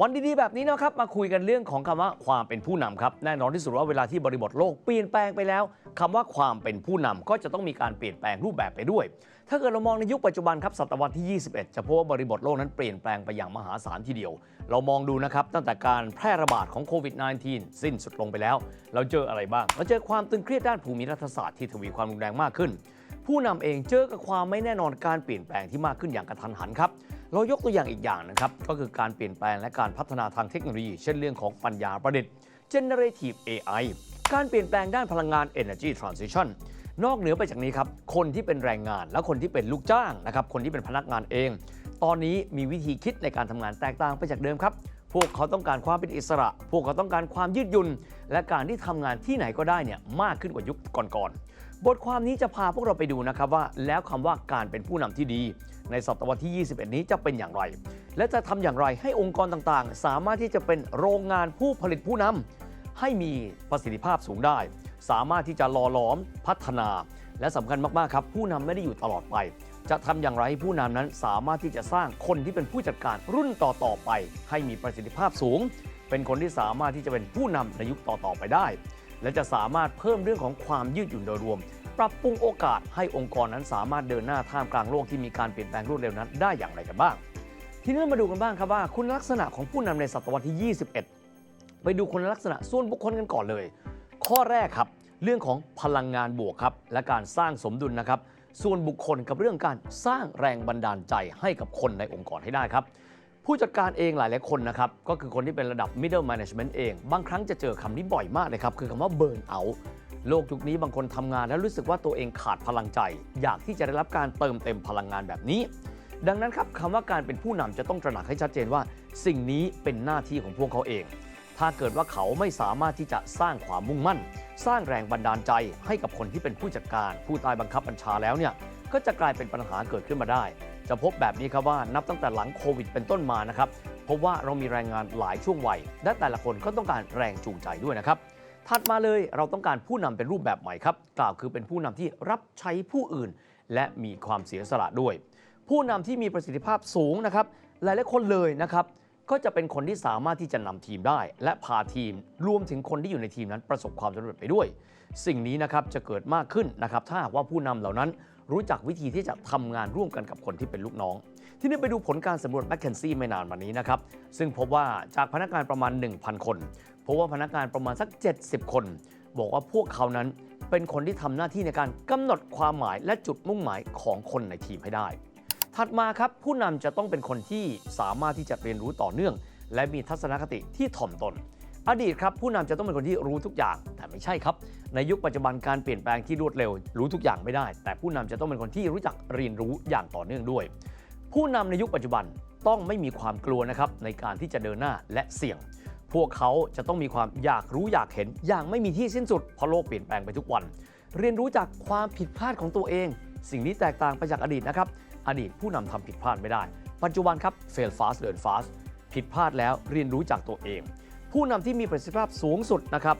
วันดีๆ แบบนี้นะครับมาคุยกันเรื่องของคำว่าความเป็นผู้นำครับแน่นอนที่สุดว่าเวลาที่บริบทโลกเปลี่ยนแปลงไปแล้วคำว่าความเป็นผู้นำก็จะต้องมีการเปลี่ยนแปลงรูปแบบไปด้วย ถ้าเกิดเรามองในยุคปัจจุบันครับศตวรรษที่ 21 จะพบว่าบริบทโลกนั้นเปลี่ยนแปลงไปอย่างมหาศาลทีเดียว เรามองดูนะครับตั้งแต่การแพร่ระบาดของโควิด -19 สิ้นสุดลงไปแล้ว เราเจออะไรบ้าง เราเจอความตึงเครียดด้านภูมิรัฐศาสตร์ที่ทวีความรุนแรงมากขึ้น ผู้นำเองเจอกับความไม่แน่นอนการเปลี่ยนแปลงที่มากขึ้นอย่างกระทันหันครับ เรายกตัวอย่างอีกอย่างนะครับ ก็คือการเปลี่ยนแปลงและการพัฒนาทางเทคโนโลยี เช่นเรื่องของปัญญาประดิษฐ์ generative AI การเปลี่ยนแปลงด้านพลังงาน energy transition นอกเหนือไปจากนี้ครับ คนที่เป็นแรงงานและคนที่เป็นลูกจ้างนะครับ คนที่เป็นพนักงานเอง ตอนนี้มีวิธีคิดในการทำงานแตกต่างไปจากเดิมครับ พวกเขาต้องการความเป็นอิสระ พวกเขาต้องการความยืดหยุ่น และการที่ทำงานที่ไหนก็ได้เนี่ยมากขึ้นกว่ายุคก่อนๆ บทความนี้จะพาพวกเราไปดูนะครับว่า แล้วคำว่าการเป็นผู้นำที่ดี ในศตวรรษที่ 21 นี้จะเป็นอย่างไร และจะทำอย่างไรให้องค์กรต่างๆ สามารถที่จะเป็นโรงงานผู้ผลิตผู้นำให้มีประสิทธิภาพสูงได้ สามารถที่จะหล่อหลอมพัฒนา และสำคัญมากๆครับผู้นำไม่ได้อยู่ตลอดไป จะทำอย่างไรให้ผู้นำนั้นสามารถที่จะสร้างคนที่เป็นผู้จัดการรุ่นต่อๆไป ให้มีประสิทธิภาพสูง เป็นคนที่สามารถที่จะเป็นผู้นำในยุคต่อๆไปได้ และจะสามารถเพิ่มเรื่องของความยืดหยุ่นโดยรวม ปรับปรุงโอกาสให้องค์กรนั้นสามารถเดินหน้าท่ามกลางโลกที่มีการเปลี่ยนแปลงรวดเร็วนั้นได้อย่างไรกันบ้าง ทีนี้มาดูกันบ้างครับว่า คุณลักษณะของผู้นำในศตวรรษที่ 21 ไปดูคุณลักษณะส่วนบุคคลกันก่อนเลย ข้อแรกครับ เรื่องของพลังงานบวกครับและการสร้างสมดุลนะครับ ส่วนบุคคลกับเรื่องการสร้างแรงบันดาลใจให้กับคนในองค์กรให้ได้ครับ ผู้จัดการเองหลายหลายคนนะครับ ก็คือคนที่เป็นระดับ middle management เอง บางครั้งจะเจอคำนี้บ่อยมากเลยครับ คือคำว่า burn out โลกยุคนี้บางคนทำงานแล้วรู้สึกว่าตัวเองขาดพลังใจ อยากที่จะได้รับการเติมเต็มพลังงานแบบนี้ ดังนั้นครับคำว่าการเป็นผู้นำจะต้องตระหนักให้ชัดเจนว่า สิ่งนี้เป็นหน้าที่ของพวกเขาเอง ถ้าเกิดว่าเขาไม่สามารถที่จะสร้างความมุ่งมั่น สร้างแรงบันดาลใจให้กับคนที่เป็นผู้จัดการ ผู้ใต้บังคับบัญชาแล้วเนี่ยก็จะกลายเป็นปัญหาเกิดขึ้นมาได้ จะพบแบบนี้ครับว่านับตั้งแต่หลังโควิดเป็นต้นมานะครับพบว่าเรามีแรงงานหลายช่วงวัย และแต่ละคนก็ต้องการแรงจูงใจด้วยนะครับถัดมาเลยเราต้องการผู้นำเป็นรูปแบบใหม่ครับ กล่าวคือเป็นผู้นำที่รับใช้ผู้อื่น และมีความเสียสละด้วย ผู้นำที่มีประสิทธิภาพสูงนะครับ หลายๆคนเลยนะครับ ก็จะเป็นคนที่สามารถที่จะนำทีมได้ และพาทีมรวมถึงคนที่อยู่ในทีมนั้นประสบความสำเร็จไปด้วย สิ่งนี้นะครับจะเกิดมากขึ้นนะครับถ้าหากว่าผู้นำเหล่านั้นรู้จักวิธีที่จะทำงานร่วมกันกับคนที่เป็นลูกน้อง ที่นี่ไปดูผลการสำรวจแมคเคนซี่ไม่นานมานี้นะครับ ซึ่งพบว่าจากพนักงานประมาณ 1,000 คนพบว่าพนักงานประมาณสัก 70 คน บอกว่าพวกเขานั้นเป็นคนที่ทำหน้าที่ในการกำหนดความหมายและจุดมุ่งหมายของคนในทีมให้ได้ ถัดมาครับผู้นำจะต้องเป็นคนที่สามารถที่จะเรียนรู้ต่อเนื่อง และมีทัศนคติที่ถ่อมตน อดีตครับผู้นำจะต้องเป็นคนที่รู้ทุกอย่าง แต่ไม่ใช่ครับ ในยุคปัจจุบันการเปลี่ยนแปลงที่รวดเร็ว รู้ทุกอย่างไม่ได้ แต่ผู้นำจะต้องเป็นคนที่รู้จักเรียนรู้อย่างต่อเนื่องด้วย ผู้นำในยุคปัจจุบันต้องไม่มีความกลัวนะครับในการที่จะเดินหน้าและเสี่ยง พวกเขาจะต้องมีความอยากรู้อยากเห็นอย่างไม่มีที่สิ้นสุดเพราะโลกเปลี่ยนแปลงไปทุกวัน เรียนรู้จากความผิดพลาดของตัวเอง สิ่งนี้แตกต่างไปจากอดีตนะครับ อดีตผู้นำทำผิดพลาดไม่ได้ ปัจจุบันครับ fail fast learn fast ผิดพลาดแล้วเรียนรู้จากตัวเอง ผู้นำที่มีประสิทธิภาพสูงสุดนะครับ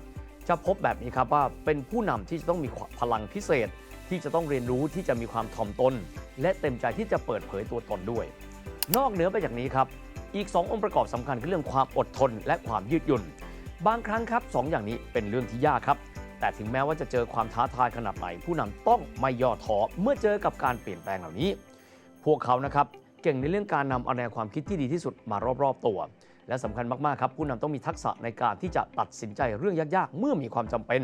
จะพบแบบนี้ครับว่าเป็นผู้นำที่จะต้องมีพลังพิเศษ ที่จะต้องเรียนรู้ที่จะมีความถ่อมตน และเต็มใจที่จะเปิดเผยตัวตนด้วย นอกเหนือไปจากนี้ครับอีก 2 องค์ประกอบสำคัญคือเรื่องความอดทนและความยืดหยุ่น บางครั้งครับสองอย่างนี้เป็นเรื่องที่ยากครับ แต่ถึงแม้ว่าจะเจอความท้าทายขนาดไหนผู้นำต้องไม่ย่อท้อเมื่อเจอกับการเปลี่ยนแปลงเหล่านี้ พวกเขานะครับเก่งในเรื่องการนำเอาแนวความคิดที่ดีที่สุดมารอบๆตัว และสำคัญมากๆครับผู้นำต้องมีทักษะในการที่จะตัดสินใจเรื่องยากๆ เมื่อมีความจำเป็น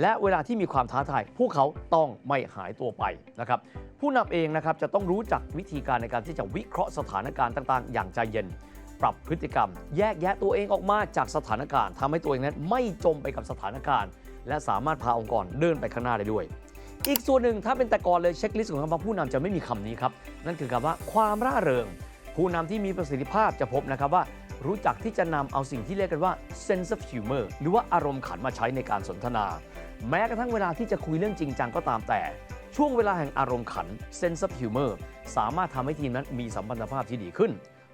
และเวลาที่มีความท้าทาย พวกเขาต้องไม่หายตัวไปนะครับผู้นำเองนะครับจะต้องรู้จักวิธีการในการที่จะวิเคราะห์สถานการณ์ต่างๆ อย่างใจเย็น ปรับพฤติกรรม แยกแยะตัวเองออกมาจากสถานการณ์ทำให้ตัวเองนั้นไม่จมไปกับสถานการณ์ และสามารถพาองค์กรเดินไปข้างหน้าได้ด้วย อีกส่วนหนึ่งถ้าเป็นแต่ก่อนเลยเช็คลิสต์ของคำว่าผู้นำจะไม่มีคำนี้ครับ นั่นคือคำว่าความร่าเริง ผู้นำที่มีประสิทธิภาพจะพบนะครับว่า รู้จักที่จะนำเอาสิ่งที่เรียกกันว่า sense of humor หรือว่าอารมณ์ขันมาใช้ในการสนทนา แม้กระทั่งเวลาที่จะคุยเรื่องจริงจังก็ตามแต่ ช่วงเวลาแห่งอารมณ์ขัน sense of humor สามารถทำให้ทีมนั้นมีสัมพันธภาพที่ดีขึ้น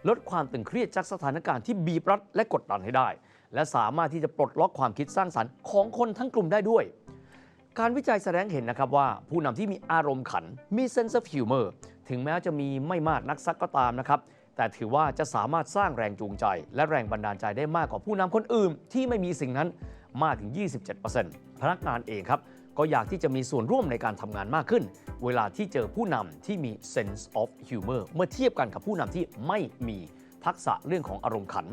ลดความตึงเครียดจากสถานการณ์ที่บีบรัดและกดดันให้ได้ และสามารถที่จะปลดล็อกความคิดสร้างสรรค์ของคนทั้งกลุ่มได้ด้วย การวิจัยแสดงเห็นนะครับว่าผู้นำที่มีอารมณ์ขันมี sense of humor ถึงแม้จะมีไม่มากนักสักก็ตามนะครับ แต่ถือว่าจะสามารถสร้างแรงจูงใจ และแรงบันดาลใจได้มากกว่าผู้นำคนอื่น ที่ไม่มีสิ่งนั้นมากถึง 27%พนักงานเองครับ ก็อยากที่จะมีส่วนร่วมในการทำงานมากขึ้น เวลาที่เจอผู้นำที่มี sense of humor เมื่อเทียบกันกับผู้นำที่ไม่มีทักษะเรื่องของอารมณ์ขัน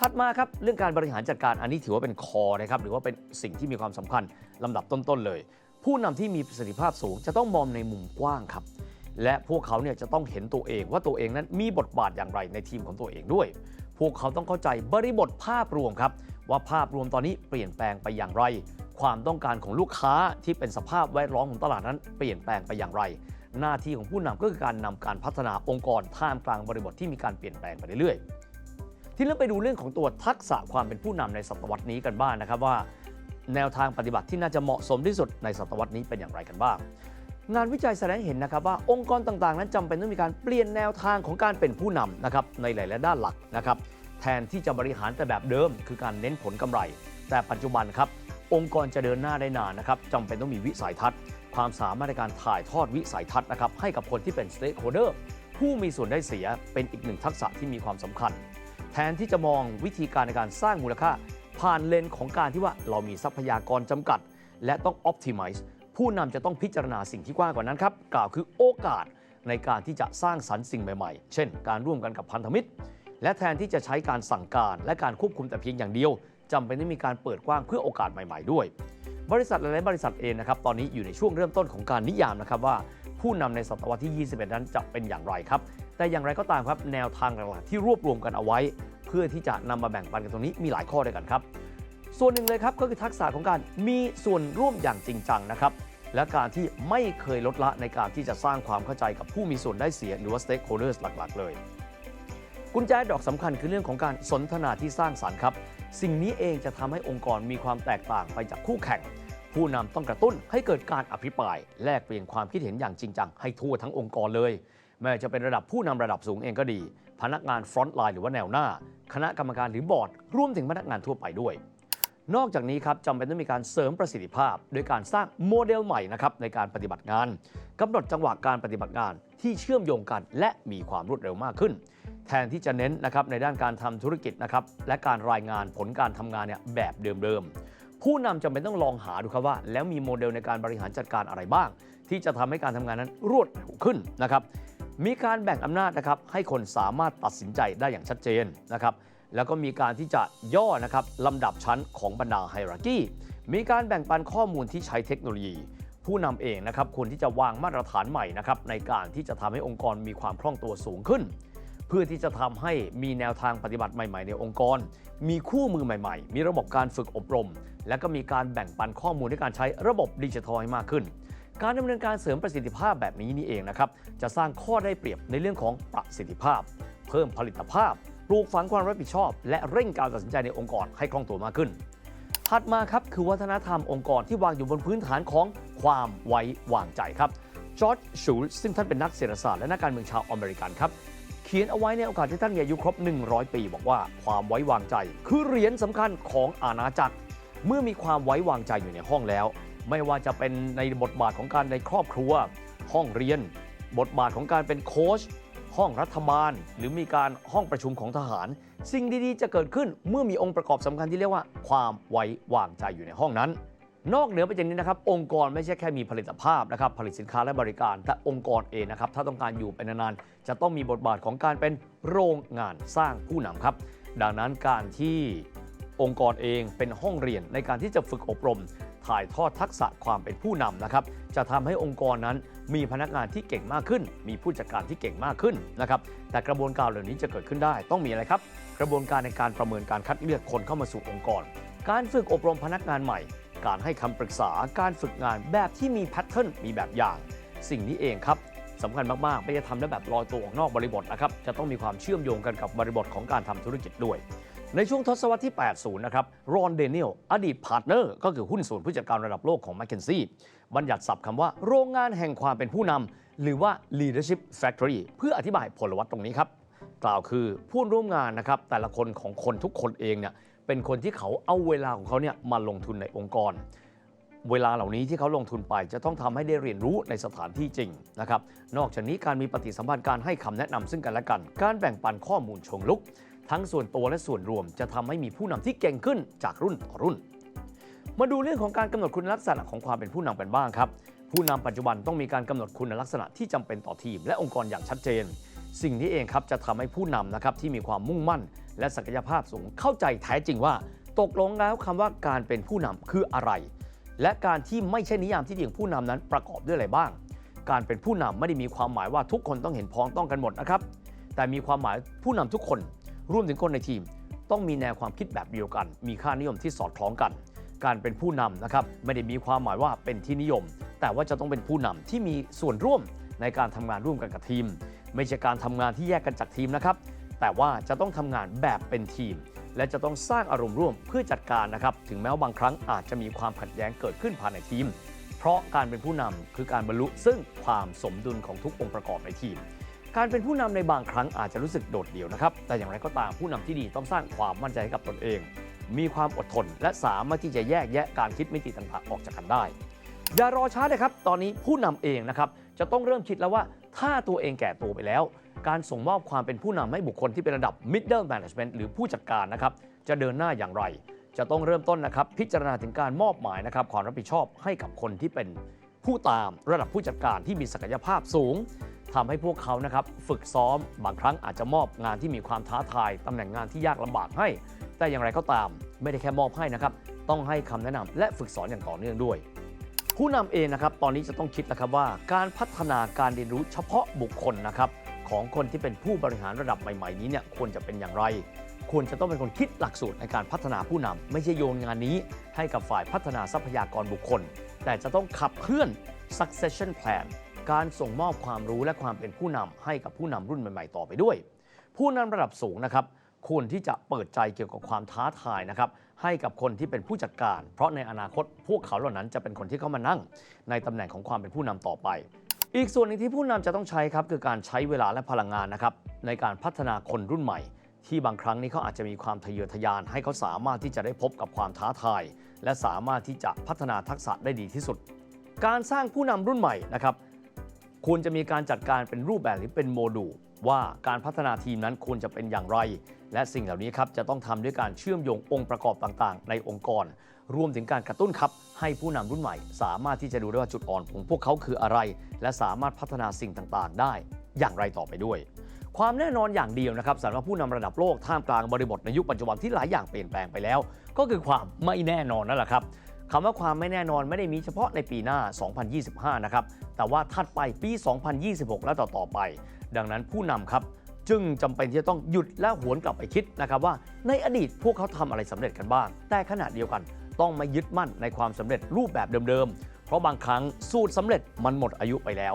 ถัดมาครับเรื่องการบริหารจัดการอันนี้ถือว่าเป็นคอนะครับหรือว่าเป็นสิ่งที่มีความสำคัญ ลำดับต้นๆเลย ผู้นำที่มีประสิทธิภาพสูงจะต้องมองในมุมกว้างครับ และพวกเขาเนี่ยจะต้องเห็นตัวเองว่าตัวเองนั้นมีบทบาทอย่างไรในทีมของตัวเองด้วย พวกเขาต้องเข้าใจบริบทภาพรวมครับ ว่าภาพรวมตอนนี้เปลี่ยนแปลงไปอย่างไร ความต้องการของลูกค้าที่เป็นสภาพแวดล้อมของตลาดนั้นเปลี่ยนแปลงไปอย่างไร หน้าที่ของผู้นำก็คือการนำการพัฒนาองค์กรท่ามกลางบริบทที่มีการเปลี่ยนแปลงไปเรื่อยๆที่เริ่มไปดูเรื่องของตัวทักษะความเป็นผู้นำในศตวรรษนี้กันบ้างนะครับว่า แนวทางปฏิบัติที่น่าจะเหมาะสมที่สุดในศตวรรษนี้เป็นอย่างไรกันบ้าง งานวิจัยแสดงเห็นนะครับว่าองค์กรต่างๆ นั้นจำเป็นต้องมีการเปลี่ยนแนวทางของการเป็นผู้นำนะครับในหลายๆด้านหลักนะครับแทนที่จะบริหารแต่แบบเดิม คือการเน้นผลกำไร แต่ปัจจุบันครับองค์กรจะเดินหน้าได้นานนะครับจำเป็นต้องมีวิสัยทัศน์ ความสามารถในการถ่ายทอดวิสัยทัศน์นะครับให้กับคนที่เป็น stakeholder ผู้มีส่วนได้เสียเป็นอีกหนึ่งทักษะที่มีความสำคัญ แทนที่จะมองวิธีการในการสร้างมูลค่า ผ่านเลนของการที่ว่าเรามีทรัพยากรจำกัด และต้อง optimize ผู้นำจะต้องพิจารณาสิ่งที่กว้างกว่านั้นครับ กล่าวคือโอกาสในการที่จะสร้างสรรค์สิ่งใหม่ๆ เช่น การร่วมกันกับพันธมิตร และแทนที่จะใช้การสั่งการ และการควบคุมแต่เพียงอย่างเดียวจำเป็นต้องมีการเปิดกว้างเพื่อโอกาสใหม่ๆ ด้วย บริษัทหลายๆบริษัทเองนะครับตอนนี้อยู่ในช่วงเริ่มต้นของการนิยามนะครับว่า ผู้นำในศตวรรษที่ 21 นั้นจะเป็นอย่างไรครับแต่อย่างไรก็ตามครับแนวทางหลักๆที่รวบรวมกันเอาไว้ เพื่อที่จะนำมาแบ่งปันกันตรงนี้มีหลายข้อด้วยกันครับ ส่วนหนึ่งเลยครับก็คือทักษะของการมีส่วนร่วมอย่างจริงจังนะครับและการที่ไม่เคยลดละในการที่จะสร้างความเข้าใจกับผู้มีส่วนได้เสียหรือว่า stakeholders หลักๆ เลย กุญแจดอกสำคัญคือเรื่องของการสนทนาที่สร้างสรรค์ครับ สิ่งนี้เองจะทำให้องค์กรมีความแตกต่างไปจากคู่แข่ง ผู้นำต้องกระตุ้นให้เกิดการอภิปราย แลกเปลี่ยนความคิดเห็นอย่างจริงจังให้ทั่วทั้งองค์กรเลย แม้จะเป็นระดับผู้นำระดับสูงเองก็ดี พนักงานฟรอนต์ไลน์หรือว่าแนวหน้า คณะกรรมการหรือบอร์ดรวมถึงพนักงานทั่วไปด้วย นอกจากนี้ครับจำเป็นต้องมีการเสริมประสิทธิภาพ โดยการสร้างโมเดลใหม่นะครับในการปฏิบัติงานกำหนดจังหวะการปฏิบัติงานที่เชื่อมโยงกันและมีความรวดเร็วมากขึ้น แทนที่จะเน้นนะครับในด้านการทำธุรกิจนะครับและการรายงานผลการทำงานเนี่ยแบบเดิมๆผู้นำจำเป็นต้องลองหาดูครับว่า แล้วมีโมเดลในการบริหารจัดการอะไรบ้าง ที่จะทำให้การทำงานนั้นรวดเร็วขึ้นนะครับ มีการแบ่งอำนาจนะครับให้คนสามารถตัดสินใจได้อย่างชัดเจนนะครับแล้วก็มีการที่จะย่อนะครับลำดับชั้นของบรรดาไฮรักี้มีการแบ่งปันข้อมูลที่ใช้เทคโนโลยี ผู้นำเองนะครับควรที่จะวางมาตรฐานใหม่นะครับในการที่จะทำให้องค์กรมีความคล่องตัวสูงขึ้น เพื่อที่จะทำให้มีแนวทางปฏิบัติใหม่ๆ ในองค์กร มีคู่มือใหม่ ๆ มีระบบการฝึกอบรม และก็มีการแบ่งปันข้อมูลในการใช้ระบบดิจิทัลให้มากขึ้น การดำเนินการเสริมประสิทธิภาพแบบนี้นี่เองนะครับ จะสร้างข้อได้เปรียบในเรื่องของประสิทธิภาพ เพิ่มผลิตภาพ ปลูกฝังความรับผิดชอบ และเร่งการตัดสินใจในองค์กรให้คล่องตัวมากขึ้น ถัดมาครับคือวัฒนธรรมองค์กรที่วางอยู่บนพื้นฐานของความไว้วางใจครับจอร์จชูลซึ่งท่านเป็นนักเศรษฐศาสตร์และนักการเมืองชาวอเมริกันครับเขียนเอาไว้ในโอกาสที่ท่านมีอายุครบ 100 ปี บอกว่าความไว้วางใจ คือเหรียญสำคัญของอาณาจักร เมื่อมีความไว้วางใจอยู่ในห้องแล้ว ไม่ว่าจะเป็นในบทบาทของการในครอบครัว ห้องเรียน บทบาทของการเป็นโค้ชห้องรัฐบาล หรือมีการห้องประชุมของทหาร สิ่งดีๆ จะเกิดขึ้นเมื่อมีองค์ประกอบสำคัญที่เรียกว่า ความไว้วางใจอยู่ในห้องนั้น นอกเหนือไปจากนี้นะครับองค์กรไม่ใช่แค่มีผลิตภาพนะครับผลิตสินค้าและบริการ แต่องค์กรเองนะครับถ้าต้องการอยู่ไปนานๆจะต้องมีบทบาทของการเป็นโรงงานสร้างผู้นำครับ ดังนั้นการที่องค์กรเองเป็นห้องเรียนในการที่จะฝึกอบรม ถ่ายทอดทักษะความเป็นผู้นำนะครับ จะทำให้องค์กรนั้นมีพนักงานที่เก่งมากขึ้น มีผู้จัดการที่เก่งมากขึ้นนะครับ แต่กระบวนการเหล่านี้จะเกิดขึ้นได้ ต้องมีอะไรครับ กระบวนการในการประเมินการคัดเลือกคนเข้ามาสู่องค์กร การฝึกอบรมพนักงานใหม่ การให้คำปรึกษา การฝึกงานแบบที่มีแพทเทิร์น มีแบบอย่าง สิ่งนี้เองครับสำคัญมากๆ ไม่จะทำได้แบบลอยตัวออกนอกบริบทนะครับ จะต้องมีความเชื่อมโยงกันกับบริบทของการทำธุรกิจด้วย ในช่วงทศวรรษที่ 80 นะครับ รอนเดนิเอลอดีตพาร์ทเนอร์ ก็คือหุ้นส่วนผู้จัดการระดับโลกของ m c k เคนซี่บัญญัติศัพท์คำว่าโรงงานแห่งความเป็นผู้นำหรือว่า leadership factory เพื่ออธิบายผลวัตตรงนี้ครับ กล่าวคือผู้ร่วมงานนะครับ แต่ละคนของคนทุกคนเองเนี่ยเป็นคนที่เขาเอาเวลาของเขาเนี่ยมาลงทุนในองค์กร เวลาเหล่านี้ที่เขาลงทุนไปจะต้องทำให้ได้เรียนรู้ในสถานที่จริงนะครับนอกจากนี้การมีปฏิสัมพันธ์การให้คำแนะนำซึ่งกันและกัน การแบ่งปันข้อมูลเชงลุก ทั้งส่วนตัวและส่วนรวมจะทำให้มีผู้นำที่เก่งขึ้นจากรุ่นต่อรุ่น มาดูเรื่องของการกำหนดคุณลักษณะของความเป็นผู้นำกันบ้างครับ ผู้นำปัจจุบันต้องมีการกำหนดคุณลักษณะที่จำเป็นต่อทีม และองค์กรอย่างชัดเจน สิ่งนี้เองครับจะทำให้ผู้นำนะครับที่มีความมุ่งมั่น และศักยภาพสูงเข้าใจแท้จริงว่า ตกลงแล้วคำว่าการเป็นผู้นำคืออะไร และการที่ไม่ใช่นิยามที่เดีของผู้นำนั้นประกอบด้วยอะไรบ้าง การเป็นผู้นำไม่ได้มีความหมายว่าทุกคนต้องเห็นพ้องต้องกันหมดนะครับแต่มีความหมายผู้นำทุกคน รวมถึงคนในทีม ต้องมีแนวความคิดแบบเดียวกัน มีค่านิยมที่สอดคล้องกัน การเป็นผู้นำนะครับไม่ได้มีความหมายว่าเป็นที่นิยม แต่ว่าจะต้องเป็นผู้นำที่มีส่วนร่วมในการทำงานร่วมกันกับทีม ไม่ใช่การทำงานที่แยกกันจากทีมนะครับแต่ว่าจะต้องทำงานแบบเป็นทีม และจะต้องสร้างอารมณ์ร่วมเพื่อจัดการนะครับถึงแม้ว่าบางครั้งอาจจะมีความขัดแย้งเกิดขึ้นภายในทีม เพราะการเป็นผู้นำคือการบรรลุซึ่งความสมดุลของทุกองค์ประกอบในทีม การเป็นผู้นำในบางครั้งอาจจะรู้สึกโดดเดี่ยวนะครับ แต่อย่างไรก็ตามผู้นำที่ดีต้องสร้างความมั่นใจให้กับตนเอง มีความอดทน และสามารถที่จะแยกแยะการคิดมิติต่างๆออกจากกันได้ อย่ารอช้าเลยครับ ตอนนี้ผู้นำเองนะครับจะต้องเริ่มคิดแล้วว่าถ้าตัวเองแก่ตัวไปแล้ว การส่งมอบความเป็นผู้นำให้บุคคลที่เป็นระดับ middle management หรือผู้จัดการนะครับจะเดินหน้าอย่างไร จะต้องเริ่มต้นนะครับพิจารณาถึงการมอบหมายนะครับความรับผิดชอบให้กับคนที่เป็นผู้ตามระดับผู้จัดการที่มีศักยภาพสูง ทำให้พวกเขานะครับฝึกซ้อมบางครั้งอาจจะมอบงานที่มีความท้าทายตำแหน่งงานที่ยากลำบากให้ แต่อย่างไรก็ตามไม่ได้แค่มอบให้นะครับต้องให้คำแนะนำและฝึกสอนอย่างต่อเนื่องด้วย ผู้นำเองนะครับตอนนี้จะต้องคิดนะครับว่าการพัฒนาการเรียนรู้เฉพาะบุคคลนะครับของคนที่เป็นผู้บริหารระดับใหม่ๆนี้เนี่ยควรจะเป็นอย่างไร ควรจะต้องเป็นคนคิดหลักสูตรในการพัฒนาผู้นำไม่ใช่โยนงานนี้ ให้กับฝ่ายพัฒนาทรัพยากรบุคคล แต่จะต้องขับเคลื่อน succession plan การส่งมอบความรู้และความเป็นผู้นำให้กับผู้นำรุ่นใหม่ ๆ ต่อไปด้วย ผู้นำระดับสูงนะครับควรที่จะเปิดใจเกี่ยวกับความท้าทายนะครับให้กับคนที่เป็นผู้จัดการ เพราะในอนาคตพวกเขาเหล่านั้นจะเป็นคนที่เข้ามานั่ง ในตำแหน่งของความเป็นผู้นำต่อไป อีกส่วนหนึ่งที่ผู้นำจะต้องใช้ครับคือการใช้เวลาและพลังงานนะครับในการพัฒนาคนรุ่นใหม่ ที่บางครั้งนี้เขาอาจจะมีความทะเยอทะยาน ให้เขาสามารถที่จะได้พบกับความท้าทาย และสามารถที่จะพัฒนาทักษะได้ดีที่สุด การสร้างผู้นำรุ่นใหม่นะครับ ควรจะมีการจัดการเป็นรูปแบบหรือเป็นโมดูลว่าการพัฒนาทีมนั้นควรจะเป็นอย่างไร และสิ่งเหล่านี้ครับจะต้องทำด้วยการเชื่อมโยงองค์ประกอบต่างๆ ในองค์กร รวมถึงการกระตุ้นครับ ให้ผู้นำรุ่นใหม่ สามารถที่จะดูได้ว่าจุดอ่อนของพวกเขาคืออะไร และสามารถพัฒนาสิ่งต่างๆ ได้ อย่างไรต่อไปด้วย ความแน่นอนอย่างเดียวนะครับสำหรับผู้นำระดับโลกท่ามกลางบริบทในยุคปัจจุบันที่หลายอย่างเปลี่ยนแปลงไปแล้ว ก็คือความไม่แน่นอนนั่นแหละครับ คำว่าความไม่แน่นอนไม่ได้มีเฉพาะในปีหน้า 2025 นะครับ แต่ว่าถัดไปปี 2026 และต่อๆไป ดังนั้นผู้นำครับ จึงจำเป็นที่จะต้องหยุดและหวนกลับไปคิดนะครับว่า ในอดีตพวกเขาทำอะไรสำเร็จกันบ้าง แต่ขณะเดียวกันต้องไม่ยึดมั่นในความสำเร็จรูปแบบเดิมๆ เพราะบางครั้งสูตรสำเร็จมันหมดอายุไปแล้ว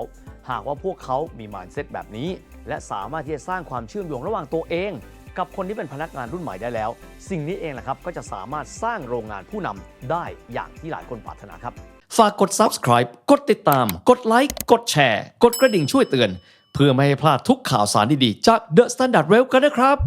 หากว่าพวกเขามี mindset แบบนี้ และสามารถที่จะสร้างความเชื่อมโยงระหว่างตัวเอง กับคนที่เป็นพนักงานรุ่นใหม่ได้แล้ว สิ่งนี้เองแหละครับก็จะสามารถสร้างโรงงานผู้นำได้อย่างที่หลายคนปรารถนาครับฝากกด subscribe กดติดตาม กดไลค์กดแชร์ กดกระดิ่งช่วยเตือน เพื่อไม่ให้พลาดทุกข่าวสารดีๆ จาก The Standard Rail กันนะครับ